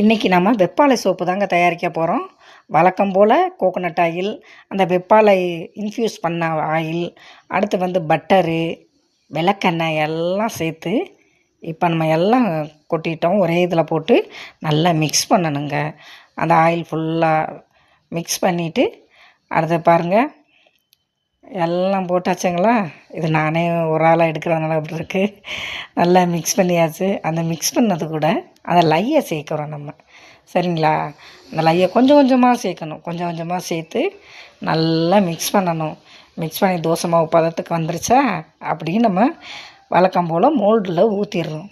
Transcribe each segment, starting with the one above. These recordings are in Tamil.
இன்றைக்கி நம்ம வெப்பாலை சோப்பு தாங்க தயாரிக்க போகிறோம் வழக்கம் போல் கோகோனட் ஆயில் அந்த வெப்பாலை இன்ஃப்யூஸ் பண்ண ஆயில் அடுத்து வந்து பட்டரு விளக்கெண்ணெய் எல்லாம் சேர்த்து இப்போ நம்ம எல்லாம் கொட்டிட்டோம். ஒரே இதில் போட்டு நல்லா மிக்ஸ் பண்ணணுங்க. அந்த ஆயில் ஃபுல்லாக மிக்ஸ் பண்ணிவிட்டு அடுத்து பாருங்கள் எல்லாம் போட்டாச்சுங்களா? இது நானே ஒரு ஆளாக எடுக்கிறதுனால அப்படி இருக்குது நல்லா மிக்ஸ் பண்ணியாச்சு. அந்த மிக்ஸ் பண்ணது கூட அந்த லையை சேர்க்குறோம் நம்ம. சரிங்களா? அந்த லையை கொஞ்சம் கொஞ்சமாக சேர்க்கணும். கொஞ்சம் கொஞ்சமாக சேர்த்து நல்லா மிக்ஸ் பண்ணணும். மிக்ஸ் பண்ணி தோசை மாவு பதத்துக்கு வந்துருச்சா? அப்படின்னு நம்ம வழக்கம் போல் மோல்டில் ஊற்றிடுறோம்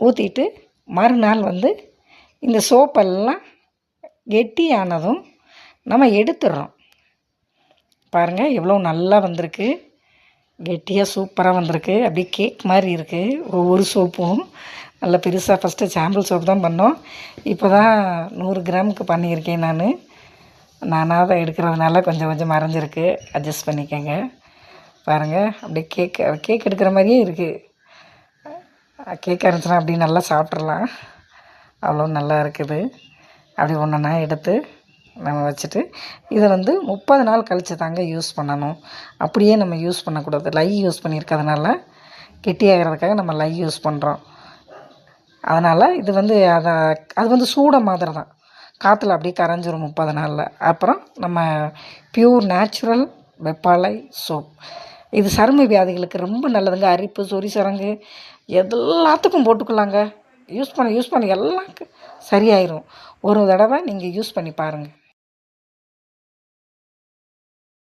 ஊற்றிட்டு மறுநாள் வந்து இந்த சோப்பெல்லாம் கெட்டியானதும் நம்ம எடுத்துடுறோம். பாருங்கள் எவ்வளோ நல்லா வந்திருக்கு. கெட்டியாக சூப்பராக வந்திருக்கு. அப்படியே கேக் மாதிரி இருக்குது ஒவ்வொரு சோப்பும். நல்ல பெருசாக ஃபஸ்ட்டு சாம்பிள் சோப்பு தான் பண்ணோம். இப்போ தான் நூறு கிராமுக்கு பண்ணியிருக்கேன் நான். நானாக தான் எடுக்கிறதுனால கொஞ்சம் கொஞ்சம் மறைஞ்சிருக்கு. அட்ஜஸ்ட் பண்ணிக்கோங்க. பாருங்கள் அப்படியே கேக் கேக் எடுக்கிற மாதிரியே இருக்குது கேக் இருந்துச்சுன்னா அப்படியே நல்லா சாப்பிட்றலாம் அவ்வளோ நல்லா இருக்குது. அப்படி ஒன்றுனா எடுத்து நம்ம வச்சுட்டு இதை வந்து முப்பது நாள் கழித்து தாங்க யூஸ் பண்ணணும். அப்படியே நம்ம யூஸ் பண்ணக்கூடாது. லை யூஸ் பண்ணியிருக்கிறதுனால கெட்டியாகிறதுக்காக நம்ம லை யூஸ் பண்ணுறோம் அதனால் இது வந்து அதை அது வந்து சூட மாதிரி தான். காற்றுல அப்படியே கரைஞ்சிரும் முப்பது நாளில். அப்புறம் நம்ம பியூர் நேச்சுரல் வெப்பாலை சோப் இது சரும வியாதிகளுக்கு ரொம்ப நல்லதுங்க. அரிப்பு சொறி சரங்கு எல்லாத்துக்கும் போட்டுக்கலாங்க. யூஸ் பண்ண யூஸ் பண்ண எல்லாம் சரியாயிரும். ஒரு தடவை நீங்கள் யூஸ் பண்ணி பாருங்கள்